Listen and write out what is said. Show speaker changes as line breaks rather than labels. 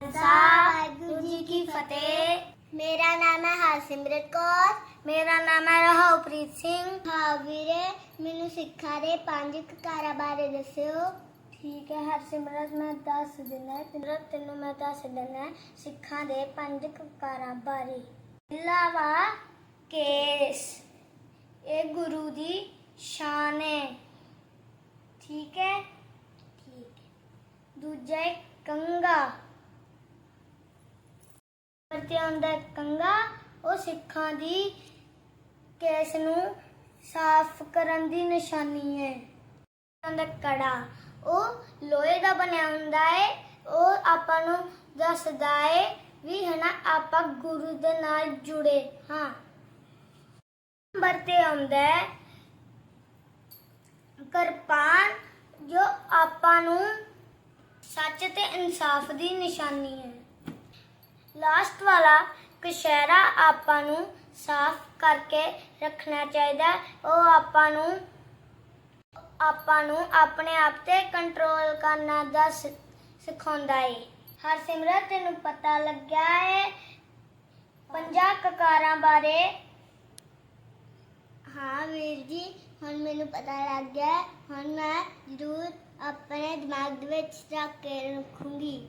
ਵਾਹਿਗੁਰੂ ਜੀ ਕੀ ਫਤਿਹ। ਮੇਰਾ ਨਾਮ ਹੈ ਹਰਸਿਮਰਤ ਕੌਰ। ਮੇਰਾ ਨਾਮ ਹੈ ਰਹਾਉਪ੍ਰੀਤ ਸਿੰਘ। ਹਾਂ ਵੀਰੇ ਮੈਨੂੰ ਸਿੱਖਾਂ ਦੇ ਪੰਜ ਕਕਾਰਾਂ ਬਾਰੇ ਦੱਸਿਓ। ਠੀਕ ਹੈ ਹਰਸਿਮਰਤ ਮੈਂ ਦੱਸ ਦਿੰਦਾ ਤੈਨੂੰ ਤੈਨੂੰ ਮੈਂ ਦੱਸ ਦਿੰਦਾ ਸਿੱਖਾਂ ਦੇ ਪੰਜ ਕਕਾਰਾਂ ਬਾਰੇ। ਲਾਵਾ ਕੇਸ। ਇਹ ਗੁਰੂ ਦੀ ਸ਼ਾਨ ਹੈ। ਠੀਕ ਹੈ? ਠੀਕ ਹੈ। ਦੂਜਾ ਹੈ ਕੰਗਾ ਵਰਤੇ ਆਉਂਦਾ ਹੈ ਕੰਗਾ ਉਹ ਸਿੱਖਾਂ ਦੀ ਕੇਸ ਨੂੰ ਸਾਫ਼ ਕਰਨ ਦੀ ਨਿਸ਼ਾਨੀ ਹੈ। ਆਉਂਦਾ ਕੜਾ, ਉਹ ਲੋਹੇ ਦਾ ਬਣਿਆ ਹੁੰਦਾ ਹੈ ਉਹ ਆਪਾਂ ਨੂੰ ਦੱਸਦਾ ਹੈ ਵੀ ਹਨਾ, ਆਪਾਂ ਗੁਰੂ ਦੇ ਨਾਲ ਜੁੜੇ, ਹਾਂ। ਨੰਬਰ ਤੇ ਆਉਂਦਾ ਹੈ ਕਿਰਪਾਨ, ਜੋ ਆਪਾਂ ਨੂੰ ਸੱਚ ਤੇ ਇਨਸਾਫ ਦੀ ਨਿਸ਼ਾਨੀ ਹੈ। ਲਾਸਟ ਵਾਲਾ ਕਸ਼ਹਿਰਾ ਆਪਾਂ ਨੂੰ ਸਾਫ਼ ਕਰਕੇ ਰੱਖਣਾ ਚਾਹੀਦਾ ਉਹ ਆਪਾਂ ਨੂੰ ਆਪਾਂ ਨੂੰ ਆਪਣੇ ਆਪ ਤੇ ਕੰਟਰੋਲ ਕਰਨਾ ਦਾ ਸਿ- ਸਿਖਾਉਂਦਾ ਹੈ ਹਰਸਿਮਰਤ, ਤੈਨੂੰ ਪਤਾ ਲੱਗਿਆ ਹੈ ਪੰਜਾਂ ਕਕਾਰਾਂ ਬਾਰੇ? ਹਾਂ ਵੀਰ ਜੀ, ਹੁਣ ਮੈਨੂੰ ਪਤਾ ਲੱਗ ਗਿਆ ਹੈ। ਹੁਣ ਮੈਂ ਜ਼ਰੂਰ ਆਪਣੇ ਦਿਮਾਗ ਦੇ ਵਿੱਚ ਰੱਖ ਕੇ ਰੱਖੂੰਗੀ।